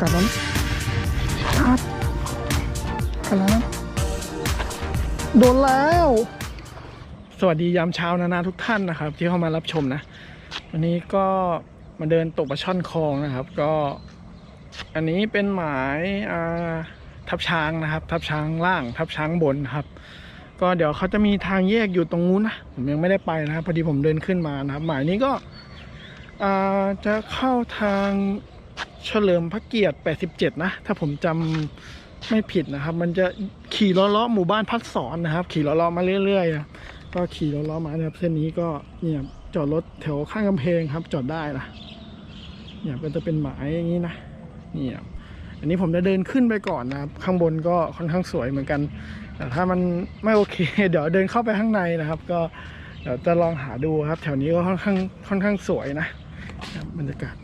กัดแล้วกัดกัดแล้วนะโดนแล้ว สวัสดียามเช้านานาทุกท่านนะครับ ที่เข้ามารับชมนะ วันนี้ก็มาเดินตกปลาช่อนคลองนะครับ ก็ อันนี้เป็นหมายทับช้างนะครับ ทับช้างล่าง ทับช้างบนครับ ก็เดี๋ยวเขาจะมีทางแยกอยู่ตรงนู้นนะผมยังไม่ได้ไปนะครับพอดีผมเดินขึ้นมานะครับ หมายนี้ก็จะเข้าทาง เฉลิมพระเกียรติ 87 นะ ถ้าผมจำไม่ผิดนะครับ มันจะขี่ล้อล้อหมู่บ้านพัดสอนนะครับ ขี่ล้อล้อมาเรื่อยๆนะก็ขี่ล้อล้อมานะครับ เส้นนี้ก็เนี่ยจอดรถแถวข้างกำแพงครับ จอดได้นะเนี่ยก็จะเป็นหมายอย่างนี้นะเนี่ยอันนี้ผมจะเดินขึ้นไปก่อนนะครับ ข้างบนก็ค่อนข้างสวยเหมือนกัน แต่ถ้ามันไม่โอเค เดี๋ยวเดินเข้าไปข้างในนะครับ ก็เดี๋ยวจะลองหาดูครับ แถวนี้ก็ค่อนข้างค่อนข้างสวยนะบรรยากาศ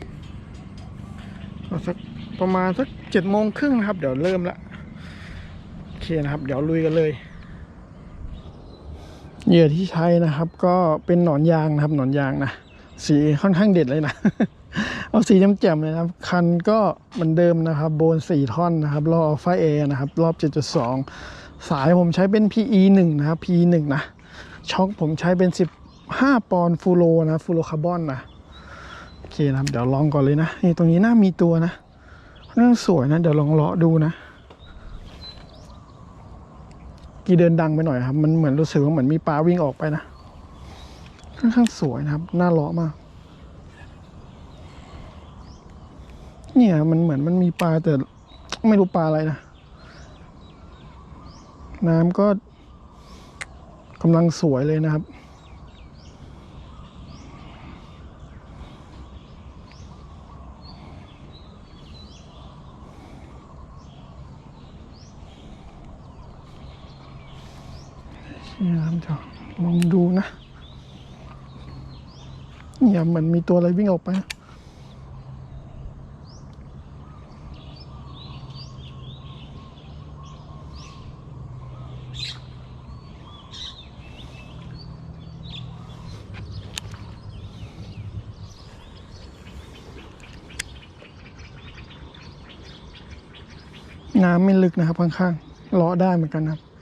ก็สักประมาณสักเจ็ดโมงครึ่งนะครับ เดี๋ยวเริ่มละโอเคนะครับ เดี๋ยวลุยกันเลยเหยื่อที่ใช้นะครับ ก็เป็นหนอนยางนะครับ หนอนยางนะสีค่อนข้างเด็ดเลยนะเอาสีแจ่มๆเลยนะครับ คันก็เหมือนเดิมนะครับ โบนสี่ท่อนนะครับรอบอัลฟาเอนะครับ รอบ 7.2 สายผมใช้เป็น PE 1นะครับ PE 1นะ ช็อคผมใช้เป็น 15 ปอนด์ฟูโรนะฟูโรคาร์บอนนะ เคนะครับ เดี๋ยวลองก่อนเลยนะนี่ตรงนี้น่ามีตัวนะค่อนข้างสวยนะ เดี๋ยวลองเลาะดูนะ กีเดินดังไปหน่อยครับ มันเหมือนรู้สึกว่าเหมือนมีปลาวิ่งออกไปนะค่อนข้างสวยนะครับ น่าเลาะมาก เนี่ยมันเหมือนมันมีปลาแต่ไม่รู้ปลาอะไรนะ น้ำก็กำลังสวยเลยนะครับ นี่นะครับเดี๋ยวลองดูนะ เหมือนมีตัวอะไรวิ่งออกไปนะน้ำไม่ลึกนะครับข้างๆเลาะได้เหมือนกันครับ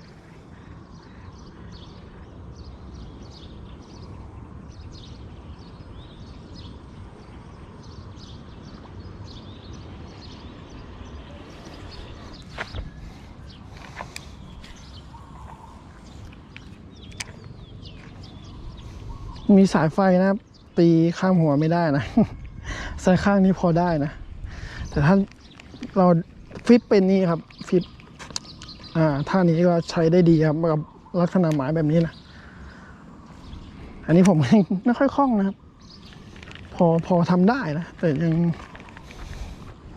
มีสายไฟนะครับ ตีข้ามหัวไม่ได้นะสายข้างนี้พอได้นะ แต่ถ้าเราฟิตเป็นนี่ครับฟิตอ่าท่านี้ก็ใช้ได้ดีครับกับลักษณะหมายแบบนี้นะอันนี้ผมไม่ค่อยคล่องนะครับ พอพอทำได้นะแต่ยัง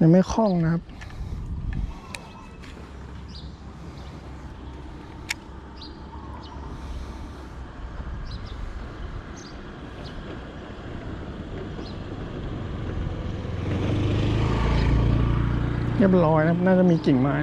ยังไม่คล่องนะครับ รียบร้อยนะครับน่าจะมีกิ่งไม้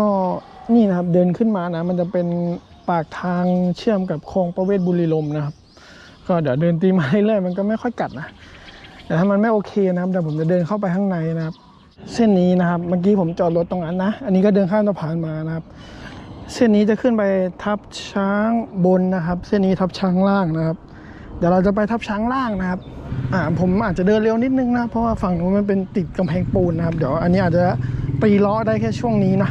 ก็นี่นะครับเดินขึ้นมานะ มันจะเป็นปากทางเชื่อมกับคลองประเวศบุรีลมนะครับ ก็เดี๋ยวเดินตีมาเรื่อยๆมันก็ไม่ค่อยกัดนะแต่ถ้ามันไม่โอเคนะครับเดี๋ยวผมจะเดินเข้าไปข้างในนะครับ เส้นนี้นะครับเมื่อกี้ผมจอดรถตรงนั้นนะ อันนี้ก็เดินข้ามสะพานมานะครับ เส้นนี้จะขึ้นไปทับช้างบนนะครับ เส้นนี้ทับช้างล่างนะครับ เดี๋ยวเราจะไปทับช้างล่างนะครับอ่าผมอาจจะเดินเร็วนิดนึงนะเพราะว่าฝั่งนู้นมันเป็นติดกำแพงปูนนะครับ เดี๋ยวอันนี้อาจจะตีล้อได้แค่ช่วงนี้นะ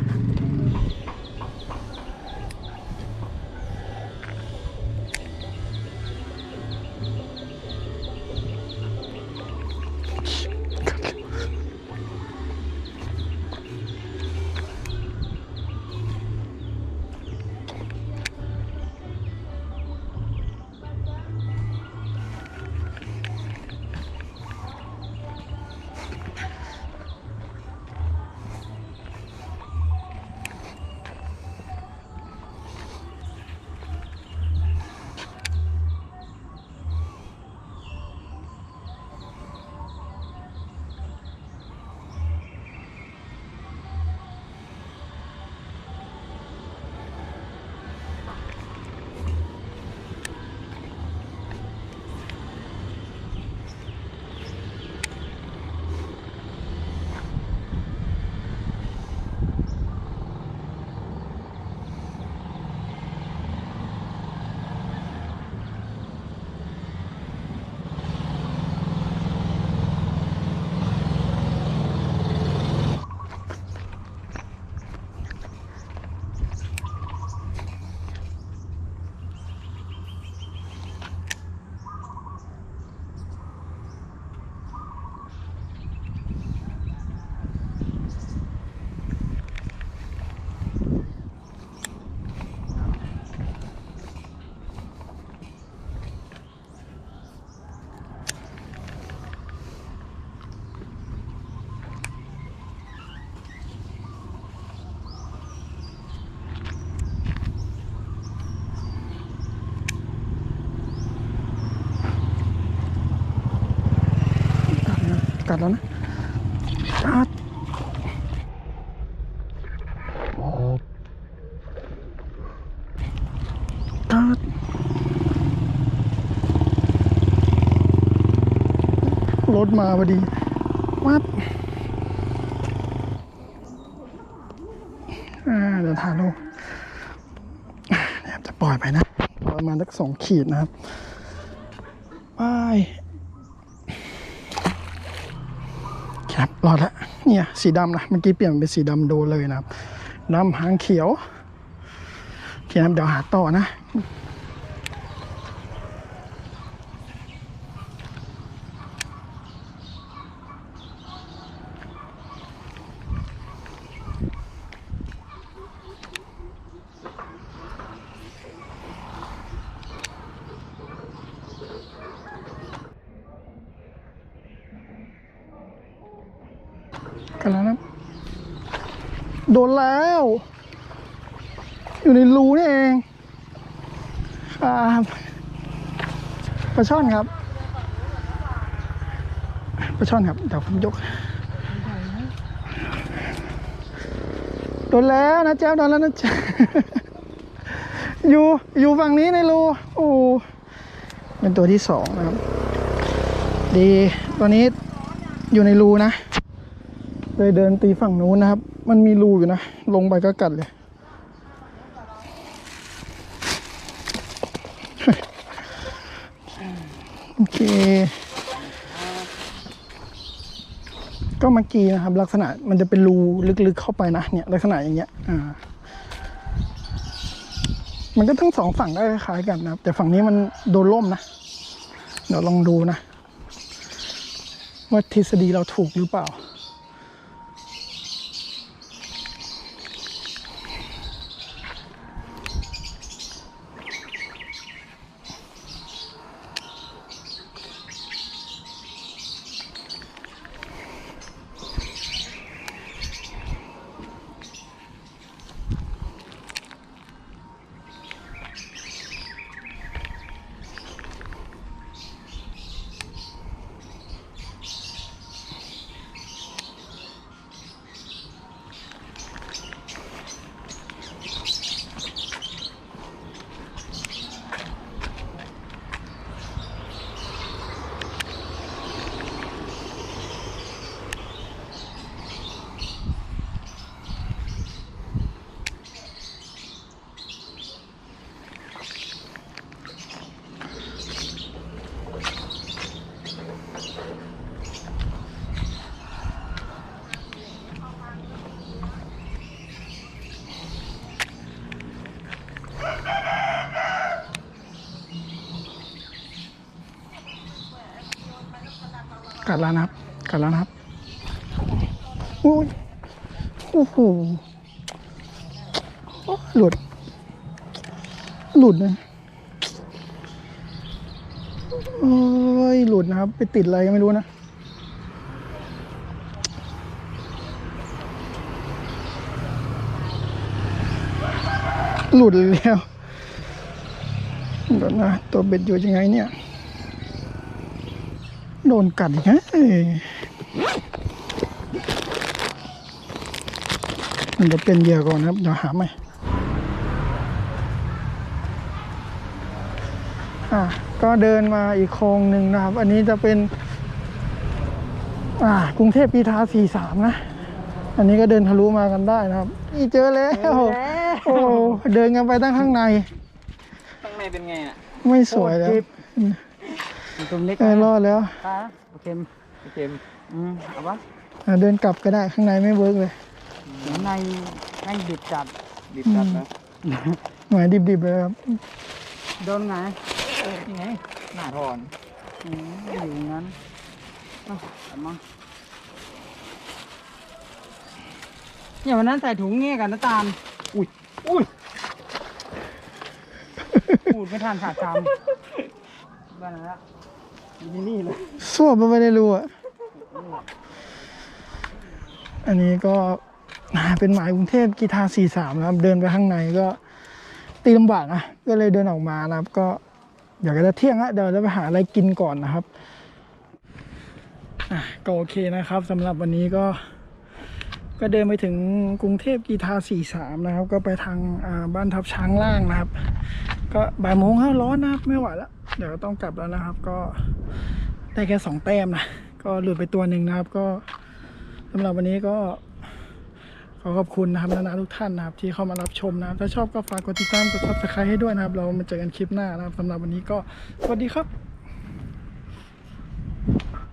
กัดแล้วนะกัดกัดรถมาพอดีวับเดี๋ยวถ่ายรูปจะปล่อยไปนะ ประมาณสักสองขีดนะครับไปค รอดแล้วเนี่ยสีดำนะเมื่อกี้เปลี่ยนเป็นสีดำโดเลยนะครับดำหางเขียวโอเคครับเดี๋ยวหาต่อนะ กันแล้วนะโดนแล้ว อยู่ในรูนี่เองครับปลาช่อนครับปลาช่อนครับเดี๋ยวผมยกโดนแล้วนะแจ๊บโดนแล้วนะแจ๊บอยู่อยู่ฝั่งนี้ในรูโอ้เป็นตัวที่สองนะครับ ดีตัวนี้อยู่ในรูนะ เลยเดินตีฝั่งนู้นนะครับ มันมีรูอยู่นะ ลงไปก็กัดเลย โอเค ก็เมื่อกี้นะครับ ลักษณะมันจะเป็นรูลึกๆเข้าไปนะ เนี่ย ลักษณะอย่างเงี้ย อ่า มันก็ทั้งสองฝั่งก็คล้ายกันนะครับ แต่ฝั่งนี้มันโดนล่มนะ เดี๋ยวลองดูนะ ว่าทฤษฎีเราถูกหรือเปล่า แล้วนะครับ กัดแล้วนะครับโอ้ยโอ้โหหลุด หลุดนะโอ้ยหลุดนะครับ ไปติดอะไรก็ไม่รู้นะหลุดแล้วเดี๋ยวนะตัวเบ็ดอยู่ยังไงเนี่ย โดนกัดอีกฮะเอ้ยมันจะเป็นเหยื่อก่อนนะครับ เดี๋ยวหาใหม่อะก็เดินมาอีกโค้งหนึ่งนะครับ อันนี้จะเป็น อ่ากรุงเทพปีทาสี่สามนะ อันนี้ก็เดินทะลุมากันได้นะครับนี่เจอแล้ว โอ้ เดินกันไปตั้งข้างใน ข้างในเป็นไงอะ ไม่สวยแล้ว มันตัวเล็กเออรอดแล้วตาโอเคมโอเคมอืมเอาปะอะเดินกลับก็ได้ข้างในไม่เวิร์กเลย ข้างในแม่งดิบจัด ดิบจัดนะหมายดิบๆเลยครับโดนไงเออนี่ไงหน้าถอนอืมอยู่อย่างนั้นเอาเอามาเนี่ยวันนั้นใส่ถุงเงี้ยกันน้ำตาลอุ้ยอุ้ยพูดไม่ทันขาดคำบ้านนั้นละ อยู่ที่นี่เลยสวบมันไม่ได้รู้อะ อันนี้ก็เป็นหมายกรุงเทพกีทาสี่สามนะครับ เดินไปข้างในก็ตีลำบากนะก็เลยเดินออกมานะครับ ก็อยากจะเที่ยงละเดี๋ยวจะไปหาอะไรกินก่อนนะครับอะก็โอเคนะครับสำหรับวันนี้ก็ ก็เดินไปถึงกรุงเทพกีทา43นะครับ ก็ไปทางบ้านทับช้างล่างนะครับ ก็บ่ายโมงแล้วร้อนนะครับไม่ไหวแล้ว เดี๋ยวต้องกลับแล้วนะครับ ก็ได้แค่สองแต้มนะ ก็หลุดไปตัวหนึ่งนะครับ ก็สำหรับวันนี้ก็ขอขอบคุณนะครับนานาทุกท่านนะครับ ที่เข้ามารับชมนะครับ ถ้าชอบก็ฝากกดติดตามกดซับสไครต์ให้ด้วยนะครับ เรามาเจอกันคลิปหน้านะครับสำหรับวันนี้ก็สวัสดีครับ